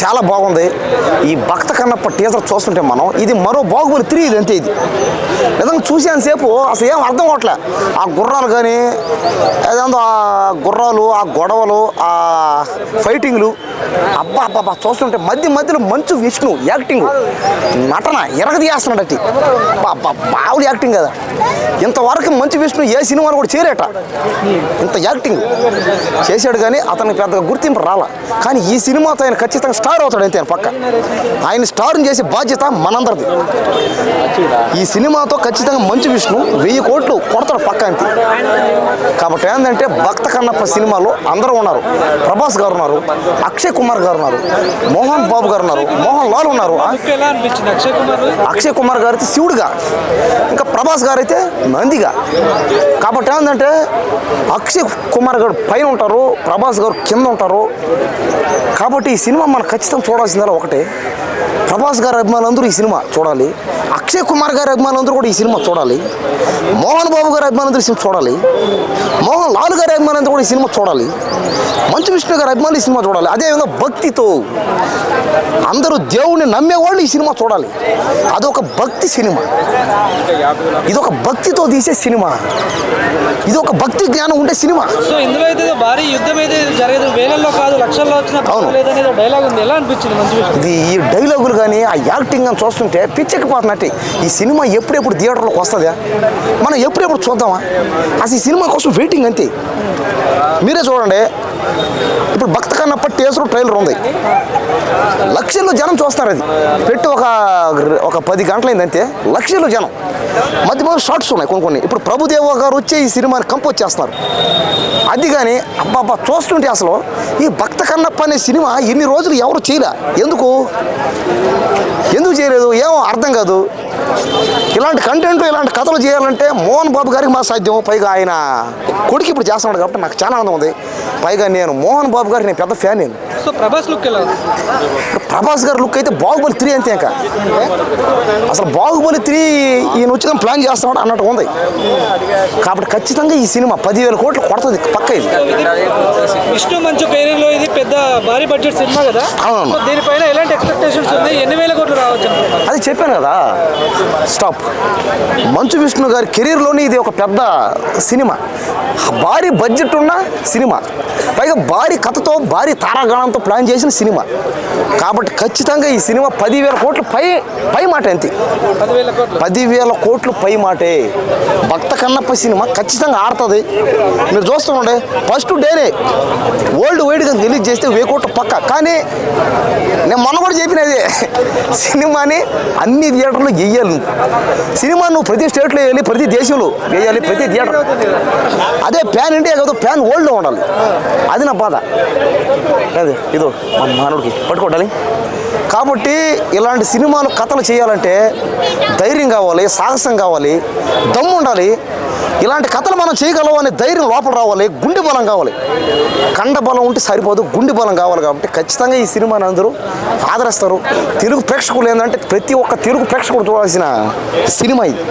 చాలా బాగుంది. ఈ భక్త కన్నప్ప టీజర్ చూస్తుంటే మనం ఇది మరో బాగుబలి త్రీ ఇది అంతే ఇది. నిజంగా చూసేంతసేపు అసలు ఏం అర్థం అవట్లే ఆ గుర్రాలు కానీ ఏదో ఆ గుర్రాలు ఆ గొడవలు ఆ ఫైటింగ్లు అబ్బా అబ్బా చూస్తుంటే మధ్య మధ్యలో మంచు విష్ణు యాక్టింగ్ నటన ఎరగదీయేస్తున్నాడు అట్టి బావులు యాక్టింగ్ కదా. ఇంతవరకు మంచు విష్ణు ఏ సినిమాను కూడా చేరేట ఇంత యాక్టింగ్ చేశాడు కానీ అతనికి పెద్దగా గుర్తింపు రాలా. కానీ ఈ సినిమాతో ఆయన ఖచ్చితంగా స్టార్ అవుతాడు అంతే ఆయన పక్క. ఆయన స్టార్ని చేసే బాధ్యత మనందరిది. ఈ సినిమాతో ఖచ్చితంగా మంచు విష్ణు వెయ్యి కోట్లు కొడతాడు పక్క అంతే. కాబట్టి ఏంటంటే భక్త కన్నప్ప సినిమాలో అందరూ ఉన్నారు. ప్రభాస్ గారు ఉన్నారు అక్షయ్ కుమార్ గారు ఉన్నారు మోహన్ బాబు గారు ఉన్నారు మోహన్ లాల్ ఉన్నారు అక్షయ్ కుమార్? గారు అయితే శివుడుగా ఇంకా ప్రభాస్ గారు అయితే నందిగా. కాబట్టి ఏంటంటే అక్షయ్ కుమార్ గారు పైన ఉంటారు ప్రభాస్ గారు కింద ఉంటారు. కాబట్టి ఈ సినిమా మనం ఖచ్చితంగా చూడాల్సిందల్లా ఒకటే. ప్రభాస్ గారి అభిమానులందరూ ఈ సినిమా చూడాలి. అక్షయ్ కుమార్ గారి అభిమానులందరూ కూడా ఈ సినిమా చూడాలి. మోహన్ బాబు గారి అభిమానులందరూ ఈ సినిమా చూడాలి. మోహన్ లాల్ గారి అభిమానులందరూ కూడా ఈ సినిమా చూడాలి. మంచు విష్ణు గారి అభిమానులు ఈ సినిమా చూడాలి. అదేవిధంగా భక్తితో అందరూ దేవుణ్ణి నమ్మేవాళ్ళు ఈ సినిమా చూడాలి. అదొక భక్తి సినిమా. ఇదొక భక్తితో తీసే సినిమా. ఇది ఒక భక్తి జ్ఞానం ఉండే సినిమా. సో ఇందులో అయితే భారీ యుద్ధం అయితే జరగదు. వేలల్లో కాదు లక్షల్లో వచ్చిన అవును. లేదనే డైలాగ్ ఉంది. ఎలా అనిపించింది మంచి విషయం ఇది ఈ డైలాగులు కానీ ఆ యాక్టింగ్ అని చూస్తుంటే పిచ్చెక్కిపోతున్నట్టే. ఈ సినిమా ఎప్పుడెప్పుడు థియేటర్లోకి వస్తుందా? మనం ఎప్పుడెప్పుడు చూద్దామా? అసలు ఈ సినిమా కోసం వెయిటింగ్ అంతే. మీరే చూడండి ఇప్పుడు భక్త కన్నప్పటి టేసరు ట్రైలర్ ఉంది. లక్షల్లో జనం చూస్తారు అది పెట్టి ఒక ఒక పది గంటలైంది అంతే. లక్షల్లో జనం. మధ్య మధ్య షార్ట్స్ ఉన్నాయి కొన్ని కొన్ని. ఇప్పుడు ప్రభుదేవ గారు వచ్చే ఈ సినిమాని కంపోజ్ చేస్తున్నారు అది కానీ అబ్బాబ్బా చూస్తుంటే అసలు ఈ భక్త కన్నప్ప అనే సినిమా ఎన్ని రోజులు ఎవరు చేయలే? ఎందుకు చేయలేదు ఏమో అర్థం కాదు ఇలాంటి కంటెంట్ ఇలాంటి కథలు చేయాలంటే మోహన్ బాబు గారికి మా సాధ్యం పైగా ఆయన కొడుకు ఇప్పుడు చేస్తున్నాడు కాబట్టి నాకు చాలా ఆనందం ఉంది. పైగా నేను మోహన్ బాబు గారికి నేను పెద్ద ఫ్యాన్ నేను. సో ప్రభాస్ లుక్ ఎలా ప్రభాస్ గారి లుక్ అయితే బాహుబలి త్రీ అంతే ఇంకా. అసలు బాహుబలి త్రీ ఈయన వచ్చి ప్లాన్ చేస్తున్నాడు అన్నట్టు ఉంది. కాబట్టి ఖచ్చితంగా ఈ సినిమా పదివేల కోట్లు కొడుతుంది పక్క ఇది. విష్ణు మంచు పేరులో ఇది పెద్ద భారీ బడ్జెట్ సినిమా కదా. అవును. దీనిపైన ఎలాంటి ఎక్స్పెక్టేషన్స్ ఉంది ఎన్ని వేల కోట్లు రావచ్చు? అది చెప్పాను కదా. స్టాప్ మంచు విష్ణు గారి కెరీర్లోనే ఇది ఒక పెద్ద సినిమా. భారీ బడ్జెట్ ఉన్న సినిమా. పైగా భారీ కథతో భారీ తారాగణంతో ప్లాన్ చేసిన సినిమా. కాబట్టి ఖచ్చితంగా ఈ సినిమా పదివేల కోట్లు పై పై మాట అంతే. పదివేల కోట్లు. పై మాటే. భక్త కన్నప్ప సినిమా ఖచ్చితంగా ఆడుతుంది. మీరు చూస్తుండే ఫస్ట్ డేనే వరల్డ్ వైడ్గా రిలీజ్ చేస్తే వెయ్యి కోట్లు పక్క. కానీ నేను మొన్న కూడా చెప్పినది సినిమాని అన్ని థియేటర్లో నువ్వు. సినిమా నువ్వు ప్రతి స్టేట్లో వేయాలి ప్రతి దేశంలో వేయాలి ప్రతి థియేటర్. అదే ప్యాన్ ఇండియా కాదు ప్యాన్ వరల్డ్లో ఉండాలి. అది నా బాధ. అదే ఇదో మా మానవుడికి పట్టుకోవాలి కాబట్టి ఇలాంటి సినిమాలు కథలు చేయాలంటే ధైర్యం కావాలి సాహసం కావాలి దమ్ము ఉండాలి. ఇలాంటి కథలు మనం చేయగలం అనే ధైర్యం లోపల రావాలి గుండె బలం కావాలి. కండ బలం ఉంటే సరిపోదు గుండె బలం కావాలి కాబట్టి ఖచ్చితంగా ఈ సినిమాని అందరూ ఆదరిస్తారు. తెలుగు ప్రేక్షకులు ఏంటంటే ప్రతి ఒక్క తెలుగు ప్రేక్షకుడు చూడాల్సిన సినిమా ఇది.